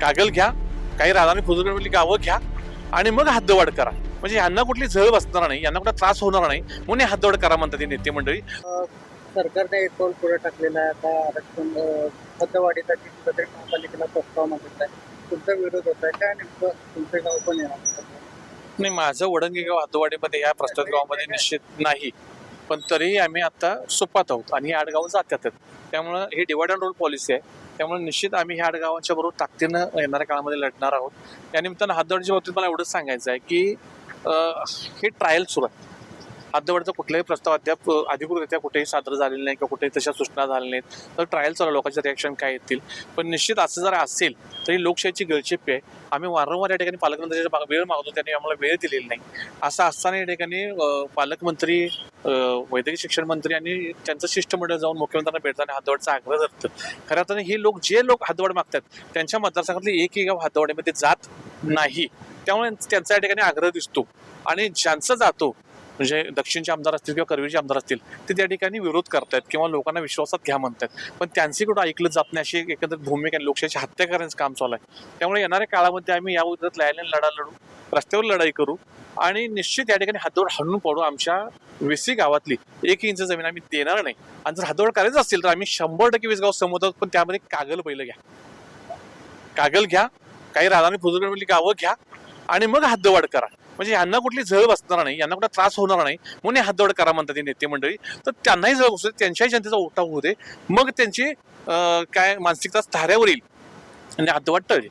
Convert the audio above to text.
कागल घ्या काही राधानी फुजगडमधली गावं घ्या आणि मग हद्दवाढ करा. म्हणजे यांना कुठली झळ बसणार नाही यांना कुठला त्रास होणार नाही म्हणून हद्दवाढ करा म्हणतात नेते मंडळी. सरकारने एक पाऊल पुढे टाकलेला आहे आता आरक्षण हद्दवाढीसाठी कुठेतरी महापालिकेला प्रस्ताव मागितला आहे. तुमचा विरोध होत आहे काय नेमकं तुमचं गाव पण येणार? नाही माझं वडंगी गाव हद्दवाडीमध्ये या प्रस्तावित गावामध्ये निश्चित नाही. पण तरीही आम्ही आता सोपात आहोत आणि ही आडगाव जातात त्यामुळं हे डिवाइड अँड रोल पॉलिसी आहे. त्यामुळे निश्चित आम्ही ह्या आडगावांच्या बरोबर ताकदीनं येणाऱ्या काळामध्ये लढणार आहोत. त्या निमित्तानं हद्दवाडीच्या बाबतीत मला एवढंच सांगायचं आहे की हे ट्रायल सुरू आहे. हद्दवाडीचा कुठलाही प्रस्ताव अद्याप अधिकृतरित्या कुठेही सादर झालेला नाही किंवा कुठेही तशा सूचना झाल्या नाहीत. तर ट्रायल चालू लोकांचे रिॲक्शन काय येतील? पण निश्चित असं जर असेल तरी लोकशाहीची गळचेपी आहे. आम्ही वारंवार या ठिकाणी पालकमंत्र्यांच्या वेळ मागतो त्यांनी आम्हाला वेळ दिलेली नाही. असं असताना या ठिकाणी पालकमंत्री वैद्यकीय शिक्षण मंत्री आणि त्यांचं शिष्टमंडळ जाऊन मुख्यमंत्र्यांना भेटताना हातवडचा आग्रह धरतं खऱ्या अर्थाने हे लोक जे लोक हातवड मागतात त्यांच्या मतदारसंघातले एक गाव हातवड्यामध्ये जात नाही. त्यामुळे त्यांचा या ठिकाणी आग्रह दिसतो. आणि ज्यांचा जातो म्हणजे दक्षिणचे आमदार असतील किंवा करवीरचे आमदार असतील ते त्या ठिकाणी विरोध करतायत किंवा लोकांना विश्वासात घ्या म्हणतात पण त्यांची कुठं ऐकलं जात नाही अशी एकंदर एकंदरीत भूमिका लोकशाहीची हत्या करण्याचं काम चालू आहे. त्यामुळे येणाऱ्या काळामध्ये आम्ही या विरोधात न्यायालयीन लढा लढू रस्त्यावर लढाई करू आणि निश्चित या ठिकाणी हातोड हाणून पडू आमच्या वेसी गावातली. एक इंच जमीन आम्ही देणार नाही. आणि जर हातोड करायचं असेल तर आम्ही शंभर टक्के वीस गाव समोर पण त्यामध्ये कागल पहिलं घ्या. कागल घ्या. काही राधानी फुजगडमधली गावं घ्या. आणि मग हद्दवाढ करा. म्हणजे यांना कुठली झळ बसणार नाही यांना कुठला त्रास होणार नाही म्हणून हे करा म्हणतात ते नेते मंडळी. तर त्यांनाही झळ बसू दे, त्यांच्याही जनतेचा उठाव होऊ दे. मग त्यांची काय मानसिकता ताऱ्यावर येईल. आणि हद्दवाढ टळेल